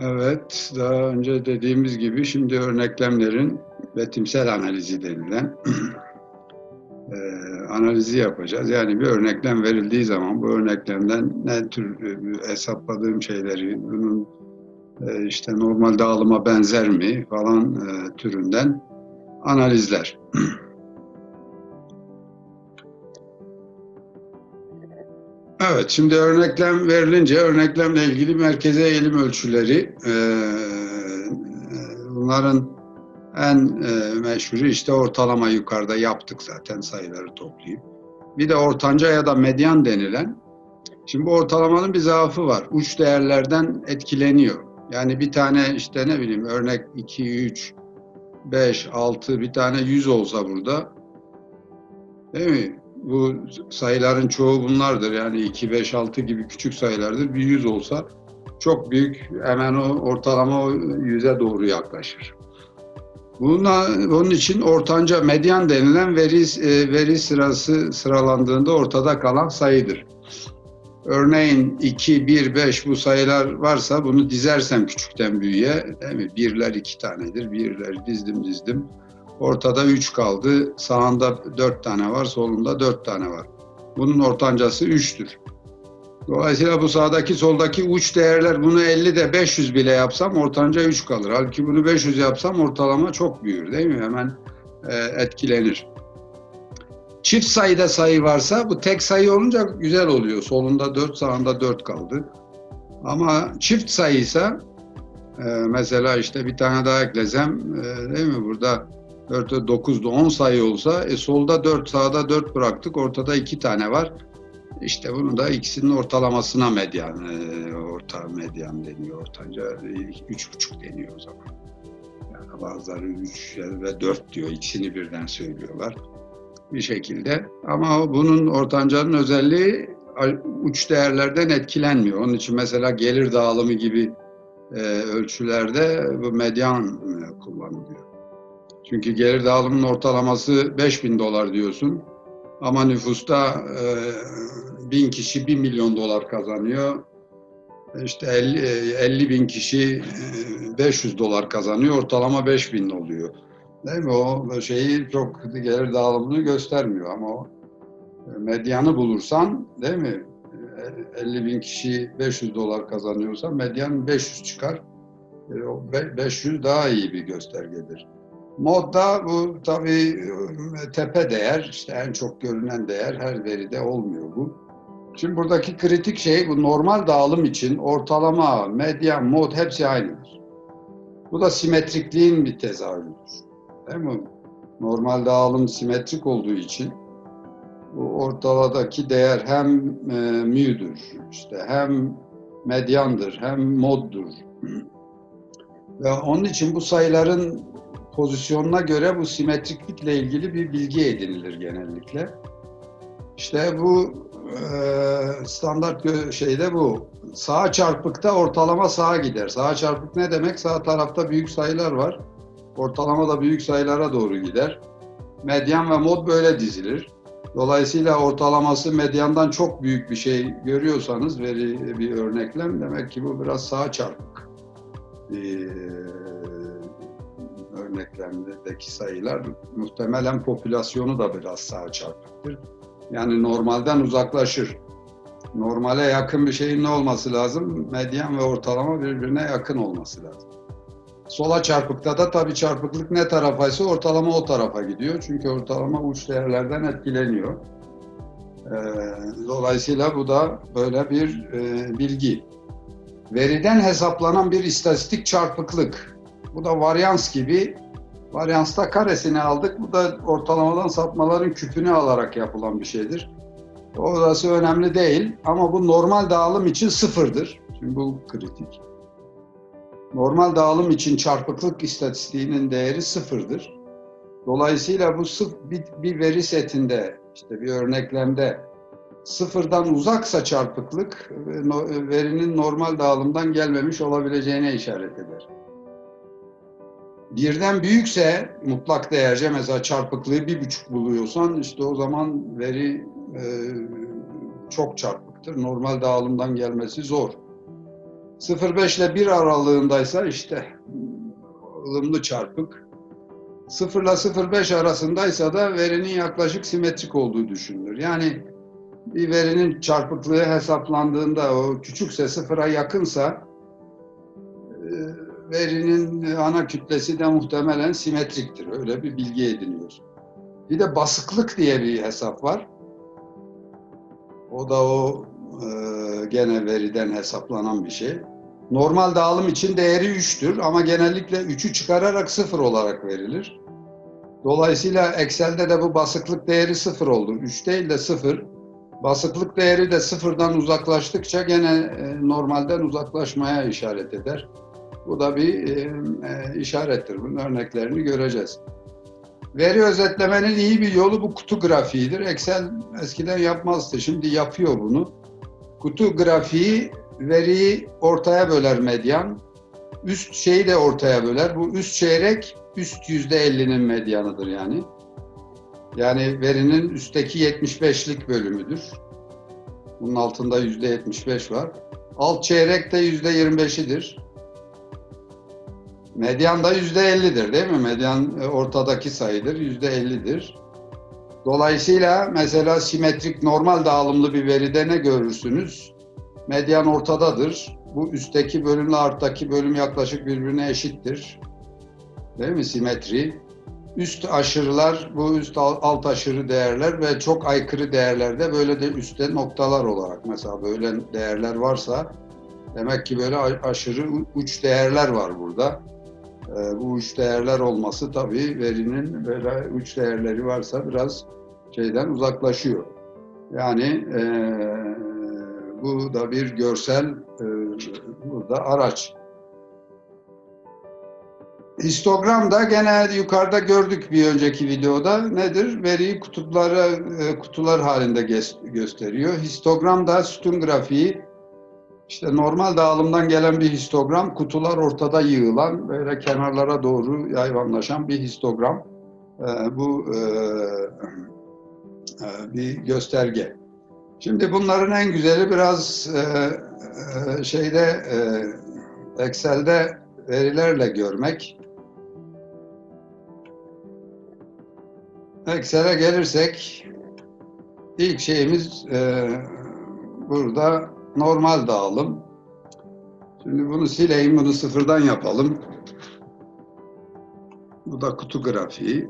Evet, daha önce dediğimiz gibi şimdi örneklemlerin betimsel analizi denilen analizi yapacağız. Yani bir örneklem verildiği zaman bu örneklemden ne tür e, hesapladığım şeyleri, bunun e, işte normal dağılıma benzer mi falan e, türünden analizler. Evet, şimdi örneklem verilince örneklemle ilgili merkeze eğilim ölçüleri bunların en e, meşhuru işte ortalama yukarıda yaptık zaten sayıları toplayıp. Bir de ortanca ya da medyan denilen. Şimdi bu ortalamanın bir zaafı var. Uç değerlerden etkileniyor. Yani bir tane işte ne bileyim örnek 2, 3, 5, 6 bir tane 100 olsa burada değil mi? Bu sayıların çoğu bunlardır. Yani 2, 5, 6 gibi küçük sayılardır. Bir 100 olsa çok büyük hemen o ortalama o 100'e doğru yaklaşır. Buna, bunun için ortanca medyan denilen veri, e, veri sırası sıralandığında ortada kalan sayıdır. Örneğin 2, 1, 5 bu sayılar varsa bunu dizersem küçükten büyüğe değil mi? Birler iki tanedir. Birler dizdim dizdim. Ortada 3 kaldı. Sağında 4 tane var, solunda 4 tane var. Bunun ortancası 3'tür. Dolayısıyla bu sağdaki soldaki uç değerler bunu 50 de 500 bile yapsam ortanca 3 kalır. Halbuki bunu 500 yapsam ortalama çok büyür değil mi? Hemen e, etkilenir. Çift sayıda sayı varsa bu tek sayı olunca güzel oluyor. Solunda 4, sağında 4 kaldı. Ama çift sayıysa e, mesela işte bir tane daha eklesem e, değil mi? Burada 4'te 9'da 10 sayı olsa e, solda 4, sağda 4 bıraktık. Ortada 2 tane var. İşte bunu da ikisinin ortalamasına medyan, e, orta medyan deniyor. Ortanca üç buçuk deniyor o zaman. Yani bazıları üç ve dört diyor. İkisini birden söylüyorlar bir şekilde. Ama bunun ortancanın özelliği uç değerlerden etkilenmiyor. Onun için mesela gelir dağılımı gibi e, ölçülerde bu medyan e, kullanılıyor. Çünkü gelir dağılımının ortalaması 5000 dolar diyorsun. Ama nüfusta bin kişi 1 milyon dolar kazanıyor. İşte 50, 50 bin kişi e, 500 dolar kazanıyor. Ortalama 5 bin oluyor. Değil mi? O şeyi çok gelir dağılımını göstermiyor ama o e, medyanı bulursan değil mi? 50 bin kişi 500 dolar kazanıyorsa medyan 500 çıkar. E, o 500 daha iyi bir göstergedir. Modda bu tabii tepe değer, işte en çok görünen değer her veride olmuyor bu. Şimdi buradaki kritik şey bu normal dağılım için ortalama, medyan, mod hepsi aynıdır. Bu da simetrikliğin bir tezahürüdür. Değil mi? Normal dağılım simetrik olduğu için bu ortaladaki değer hem e, mü'dür, işte hem medyandır, hem moddur. Ve onun için bu sayıların pozisyonuna göre bu simetriklikle ilgili bir bilgi edinilir genellikle. İşte bu e, standart şeyde bu. Sağ çarpıkta ortalama sağa gider. Sağ çarpık ne demek? Sağ tarafta büyük sayılar var. Ortalama da büyük sayılara doğru gider. Medyan ve mod böyle dizilir. Dolayısıyla ortalaması medyandan çok büyük bir şey görüyorsanız veri bir örneklem demek ki bu biraz sağ çarpık. Ee, örneklemdeki sayılar muhtemelen popülasyonu da biraz sağ çarpıktır. Yani normalden uzaklaşır. Normale yakın bir şeyin ne olması lazım? Medyan ve ortalama birbirine yakın olması lazım. Sola çarpıkta da tabii çarpıklık ne tarafaysa ortalama o tarafa gidiyor. Çünkü ortalama uç değerlerden etkileniyor. Dolayısıyla bu da böyle bir bilgi. Veriden hesaplanan bir istatistik çarpıklık. Bu da varyans gibi. Varyansta karesini aldık. Bu da ortalamadan sapmaların küpünü alarak yapılan bir şeydir. Orası önemli değil ama bu normal dağılım için sıfırdır. Şimdi bu kritik. Normal dağılım için çarpıklık istatistiğinin değeri sıfırdır. Dolayısıyla bu sıf bir, bir veri setinde, işte bir örneklemde sıfırdan uzaksa çarpıklık e, e, verinin normal dağılımdan gelmemiş olabileceğine işaret eder. Birden büyükse mutlak değerce mesela çarpıklığı bir buçuk buluyorsan işte o zaman veri e, çok çarpıktır. Normal dağılımdan gelmesi zor. 0,5 ile 1 aralığındaysa işte ılımlı çarpık. 0 ile 0,5 arasındaysa da verinin yaklaşık simetrik olduğu düşünülür. Yani bir verinin çarpıklığı hesaplandığında o küçükse sıfıra yakınsa e, verinin ana kütlesi de muhtemelen simetriktir. Öyle bir bilgi ediniyoruz. Bir de basıklık diye bir hesap var. O da o e, gene veriden hesaplanan bir şey. Normal dağılım için değeri 3'tür ama genellikle 3'ü çıkararak 0 olarak verilir. Dolayısıyla Excel'de de bu basıklık değeri 0 oldu. 3 değil de 0. Basıklık değeri de sıfırdan uzaklaştıkça gene e, normalden uzaklaşmaya işaret eder. Bu da bir e, işarettir. Bunun örneklerini göreceğiz. Veri özetlemenin iyi bir yolu bu kutu grafiğidir. Excel eskiden yapmazdı, şimdi yapıyor bunu. Kutu grafiği veriyi ortaya böler medyan. Üst şeyi de ortaya böler. Bu üst çeyrek üst yüzde 50'nin medyanıdır yani. Yani verinin üstteki 75'lik bölümüdür. Bunun altında yüzde 75 var. Alt çeyrek de yüzde 25'idir. Medyan da yüzde 50'dir değil mi? Medyan e, ortadaki sayıdır, yüzde 50'dir. Dolayısıyla mesela simetrik normal dağılımlı bir veride ne görürsünüz? Medyan ortadadır. Bu üstteki bölümle alttaki bölüm yaklaşık birbirine eşittir. Değil mi? Simetri. Üst aşırılar, bu üst alt aşırı değerler ve çok aykırı değerlerde böyle de üstte noktalar olarak mesela böyle değerler varsa demek ki böyle aşırı uç değerler var burada. Ee, bu uç değerler olması tabii verinin böyle uç değerleri varsa biraz şeyden uzaklaşıyor. Yani e, bu da bir görsel e, burada araç. Histogram da gene yukarıda gördük bir önceki videoda. Nedir? Veriyi kutuplara, e, kutular halinde gösteriyor. Histogram da sütun grafiği. İşte normal dağılımdan gelen bir histogram, kutular ortada yığılan, böyle kenarlara doğru yayvanlaşan bir histogram. E, bu e, bir gösterge. Şimdi bunların en güzeli biraz şeyde Excel'de verilerle görmek. Excel'e gelirsek ilk şeyimiz e, burada normal dağılım. Şimdi bunu sileyim, bunu sıfırdan yapalım. Bu da kutu grafiği.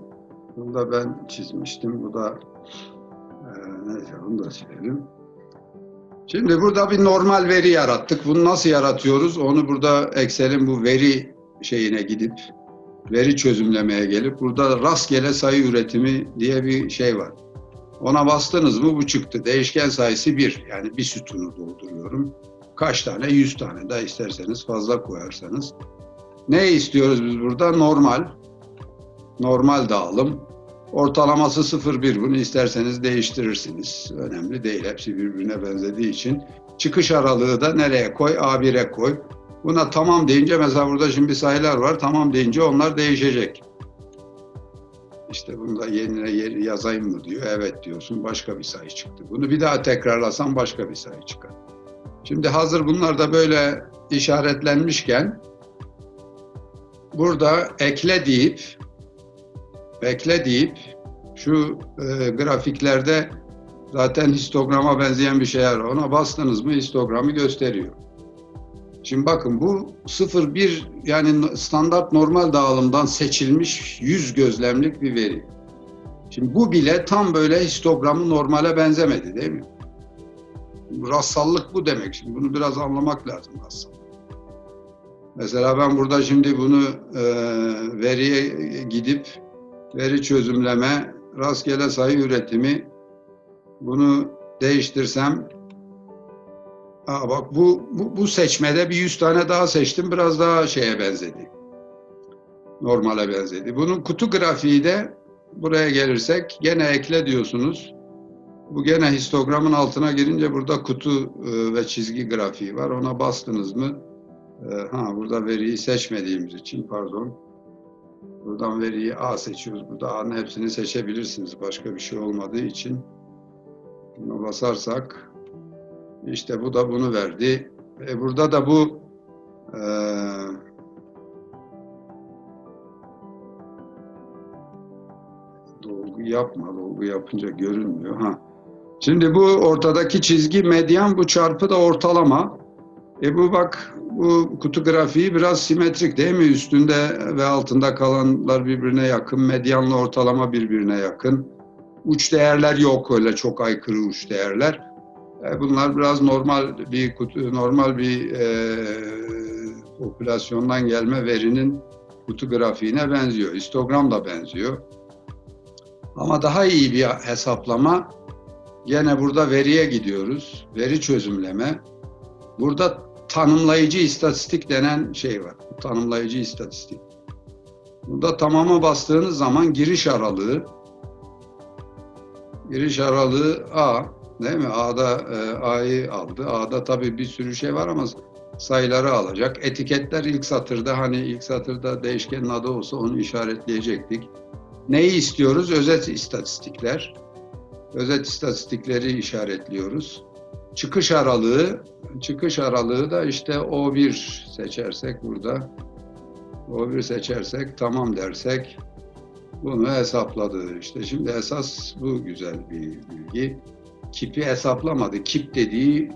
Bunu da ben çizmiştim. Bu da e, neyse bunu da silelim. Şimdi burada bir normal veri yarattık. Bunu nasıl yaratıyoruz? Onu burada Excel'in bu veri şeyine gidip veri çözümlemeye gelip burada rastgele sayı üretimi diye bir şey var. Ona bastınız mı bu çıktı. Değişken sayısı bir. Yani bir sütunu dolduruyorum. Kaç tane? Yüz tane de isterseniz fazla koyarsanız. Ne istiyoruz biz burada? Normal. Normal dağılım. Ortalaması 0,1. Bunu isterseniz değiştirirsiniz. Önemli değil. Hepsi birbirine benzediği için. Çıkış aralığı da nereye koy? A1'e koy. Buna tamam deyince mesela burada şimdi sayılar var. Tamam deyince onlar değişecek. İşte bunu da yerine yazayım mı diyor. Evet diyorsun. Başka bir sayı çıktı. Bunu bir daha tekrarlasam başka bir sayı çıkar. Şimdi hazır bunlar da böyle işaretlenmişken burada ekle deyip bekle deyip şu e, grafiklerde zaten histograma benzeyen bir şey var. Ona bastınız mı histogramı gösteriyor. Şimdi bakın bu 0-1 yani standart normal dağılımdan seçilmiş 100 gözlemlik bir veri. Şimdi bu bile tam böyle histogramı normale benzemedi değil mi? Rassallık bu demek. Şimdi bunu biraz anlamak lazım rassal. Mesela ben burada şimdi bunu e, veriye gidip veri çözümleme, rastgele sayı üretimi bunu değiştirsem Aa bak bu, bu, bu seçmede bir yüz tane daha seçtim. Biraz daha şeye benzedi. Normale benzedi. Bunun kutu grafiği de buraya gelirsek gene ekle diyorsunuz. Bu gene histogramın altına girince burada kutu e, ve çizgi grafiği var. Ona bastınız mı? e, Ha burada veriyi seçmediğimiz için pardon. Buradan veriyi A seçiyoruz. Burada A'nın hepsini seçebilirsiniz. Başka bir şey olmadığı için. Buna basarsak işte bu da bunu verdi. E burada da bu e, dolgu yapma. Dolgu yapınca görünmüyor. Ha. Şimdi bu ortadaki çizgi medyan, bu çarpı da ortalama. E bu bak bu kutu grafiği biraz simetrik değil mi? Üstünde ve altında kalanlar birbirine yakın, medyanla ortalama birbirine yakın. Uç değerler yok öyle çok aykırı uç değerler. E bunlar biraz normal bir kutu, normal bir e, popülasyondan gelme verinin kutu grafiğine benziyor. Histogram da benziyor. Ama daha iyi bir hesaplama Yine burada veriye gidiyoruz. Veri çözümleme. Burada tanımlayıcı istatistik denen şey var. Tanımlayıcı istatistik. Burada tamama bastığınız zaman giriş aralığı giriş aralığı A değil mi? A'da e, A'yı aldı. A'da tabii bir sürü şey var ama sayıları alacak. Etiketler ilk satırda hani ilk satırda değişkenin adı olsa onu işaretleyecektik. Neyi istiyoruz? Özet istatistikler özet istatistikleri işaretliyoruz. Çıkış aralığı, çıkış aralığı da işte O1 seçersek burada, O1 seçersek, tamam dersek bunu hesapladı. İşte şimdi esas bu güzel bir bilgi. Kip'i hesaplamadı. Kip dediği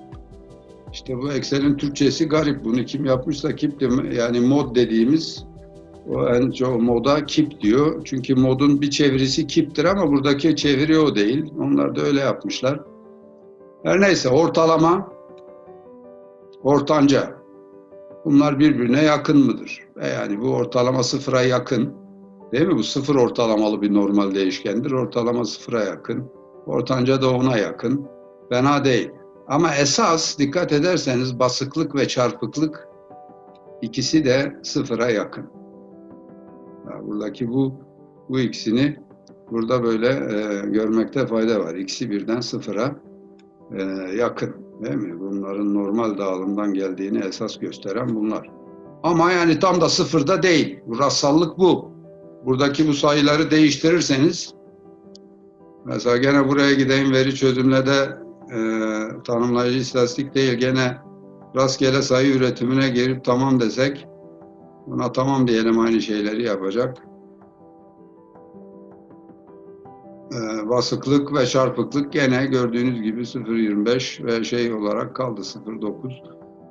işte bu Excel'in Türkçesi garip. Bunu kim yapmışsa kip yani mod dediğimiz o en çok moda kip diyor. Çünkü modun bir çevirisi kiptir ama buradaki çeviri o değil. Onlar da öyle yapmışlar. Her neyse ortalama, ortanca. Bunlar birbirine yakın mıdır? E yani bu ortalama sıfıra yakın. Değil mi? Bu sıfır ortalamalı bir normal değişkendir. Ortalama sıfıra yakın. Ortanca da ona yakın. Fena değil. Ama esas dikkat ederseniz basıklık ve çarpıklık ikisi de sıfıra yakın. Buradaki bu bu ikisini burada böyle e, görmekte fayda var. İkisi birden sıfıra e, yakın. Değil mi? Bunların normal dağılımdan geldiğini esas gösteren bunlar. Ama yani tam da sıfırda değil. Rassallık bu. Buradaki bu sayıları değiştirirseniz mesela gene buraya gideyim veri çözümlede e, tanımlayıcı istatistik değil gene rastgele sayı üretimine girip tamam desek Buna tamam diyelim aynı şeyleri yapacak. Ee, basıklık ve çarpıklık gene gördüğünüz gibi 0.25 ve şey olarak kaldı 0.9.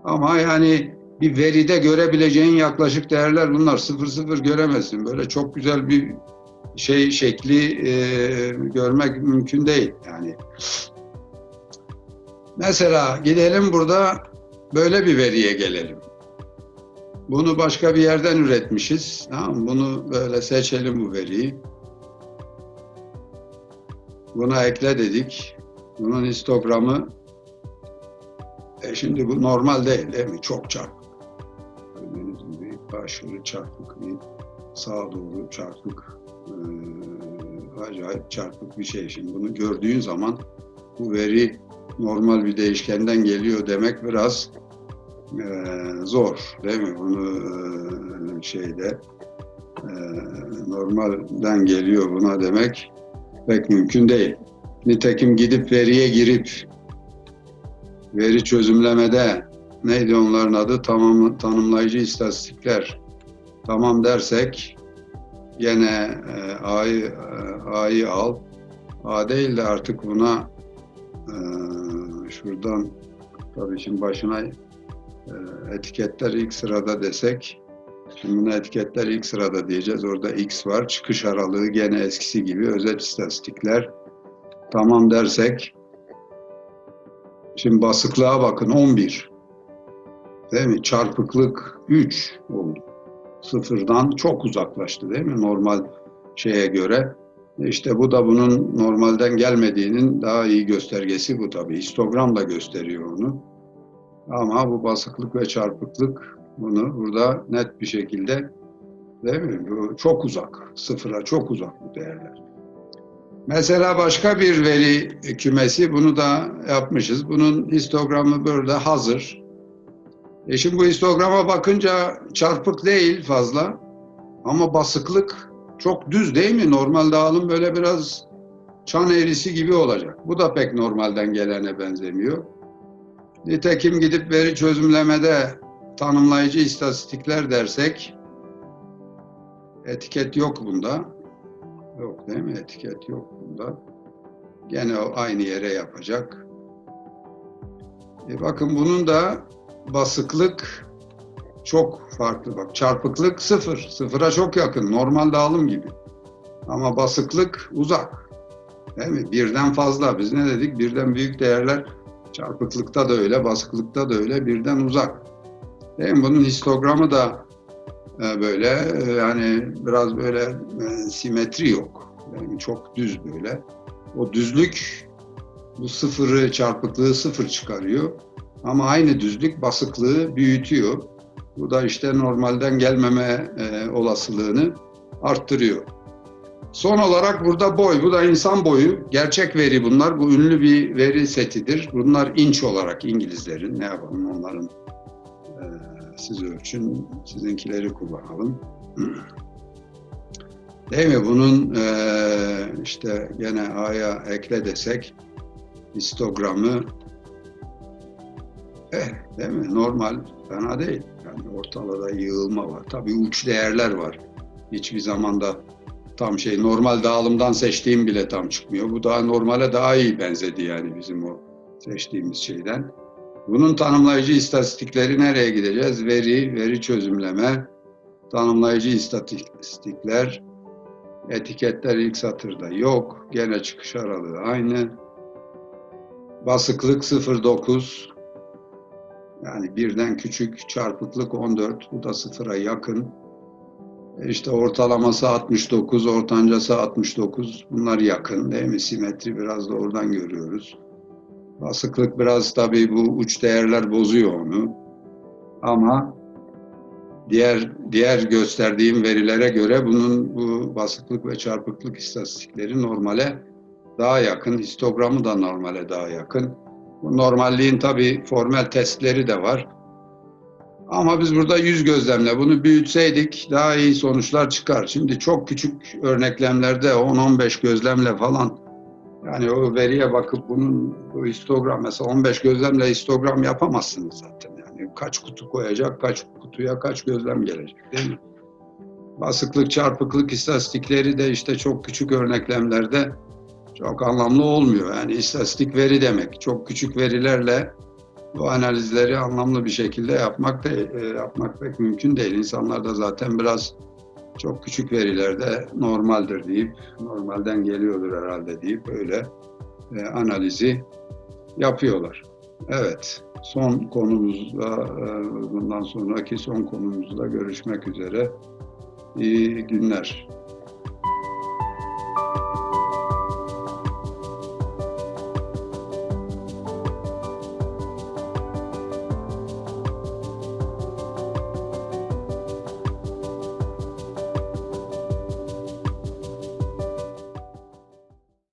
Ama yani bir veride görebileceğin yaklaşık değerler bunlar. 0.0 göremezsin. Böyle çok güzel bir şey şekli e, görmek mümkün değil. Yani mesela gidelim burada böyle bir veriye gelelim. Bunu başka bir yerden üretmişiz. Tamam Bunu böyle seçelim bu veriyi. Buna ekle dedik. Bunun histogramı e şimdi bu normal değil değil mi? Çok çarpık. Gördüğünüz gibi aşırı çarpık sağa doğru çarpık e, acayip çarpık bir şey. Şimdi bunu gördüğün zaman bu veri normal bir değişkenden geliyor demek biraz e, zor değil mi? Bunu e, şeyde e, normalden geliyor buna demek pek mümkün değil. Nitekim gidip veriye girip veri çözümlemede neydi onların adı? Tamam, tanımlayıcı istatistikler. Tamam dersek gene e, A'yı e, A'yı al. A değil de artık buna e, şuradan tabii şimdi başına ee, etiketler ilk sırada desek, şimdi buna etiketler ilk sırada diyeceğiz. Orada X var. Çıkış aralığı gene eskisi gibi özet istatistikler. Tamam dersek, şimdi basıklığa bakın 11. Değil mi? Çarpıklık 3 oldu. Sıfırdan çok uzaklaştı değil mi? Normal şeye göre. İşte bu da bunun normalden gelmediğinin daha iyi göstergesi bu tabii. Histogram da gösteriyor onu. Ama bu basıklık ve çarpıklık bunu burada net bir şekilde değil mi? Bu çok uzak. Sıfıra çok uzak bu değerler. Mesela başka bir veri kümesi, bunu da yapmışız. Bunun histogramı böyle hazır. E şimdi bu histograma bakınca çarpık değil fazla ama basıklık çok düz değil mi? Normal dağılım böyle biraz çan eğrisi gibi olacak. Bu da pek normalden gelene benzemiyor. Nitekim gidip veri çözümlemede tanımlayıcı istatistikler dersek etiket yok bunda. Yok değil mi? Etiket yok bunda. Gene aynı yere yapacak. E bakın bunun da basıklık çok farklı. Bak çarpıklık sıfır. Sıfıra çok yakın. Normal dağılım gibi. Ama basıklık uzak. Değil mi? Birden fazla. Biz ne dedik? Birden büyük değerler çarpıklıkta da öyle, basıklıkta da öyle, birden uzak. Değil mi? Bunun histogramı da e, böyle e, yani biraz böyle e, simetri yok. Yani çok düz böyle. O düzlük bu sıfırı, çarpıklığı sıfır çıkarıyor. Ama aynı düzlük basıklığı büyütüyor. Bu da işte normalden gelmeme e, olasılığını arttırıyor. Son olarak burada boy, bu da insan boyu. Gerçek veri bunlar. Bu ünlü bir veri setidir. Bunlar inç olarak İngilizlerin. Ne yapalım onların e, siz ölçün, sizinkileri kullanalım. Değil mi? Bunun e, işte gene A'ya ekle desek histogramı değil mi? Normal, fena değil. Yani ortalada yığılma var. Tabii uç değerler var. Hiçbir zamanda tam şey normal dağılımdan seçtiğim bile tam çıkmıyor. Bu daha normale daha iyi benzedi yani bizim o seçtiğimiz şeyden. Bunun tanımlayıcı istatistikleri nereye gideceğiz? Veri, veri çözümleme, tanımlayıcı istatistikler, etiketler ilk satırda yok. Gene çıkış aralığı aynı. Basıklık 0.9. Yani birden küçük, çarpıklık 14. Bu da sıfıra yakın. İşte ortalaması 69, ortancası 69. Bunlar yakın değil mi? Simetri biraz da oradan görüyoruz. Basıklık biraz tabii bu uç değerler bozuyor onu. Ama diğer diğer gösterdiğim verilere göre bunun bu basıklık ve çarpıklık istatistikleri normale daha yakın. Histogramı da normale daha yakın. Normalliğin tabii formel testleri de var. Ama biz burada yüz gözlemle bunu büyütseydik daha iyi sonuçlar çıkar. Şimdi çok küçük örneklemlerde 10-15 gözlemle falan yani o veriye bakıp bunun bu histogram mesela 15 gözlemle histogram yapamazsınız zaten. Yani kaç kutu koyacak, kaç kutuya kaç gözlem gelecek değil mi? Basıklık, çarpıklık istatistikleri de işte çok küçük örneklemlerde çok anlamlı olmuyor. Yani istatistik veri demek. Çok küçük verilerle bu analizleri anlamlı bir şekilde yapmak da e, yapmak pek mümkün değil. İnsanlar da zaten biraz çok küçük verilerde normaldir deyip normalden geliyordur herhalde deyip öyle e, analizi yapıyorlar. Evet, son konumuzda e, bundan sonraki son konumuzda görüşmek üzere. İyi günler.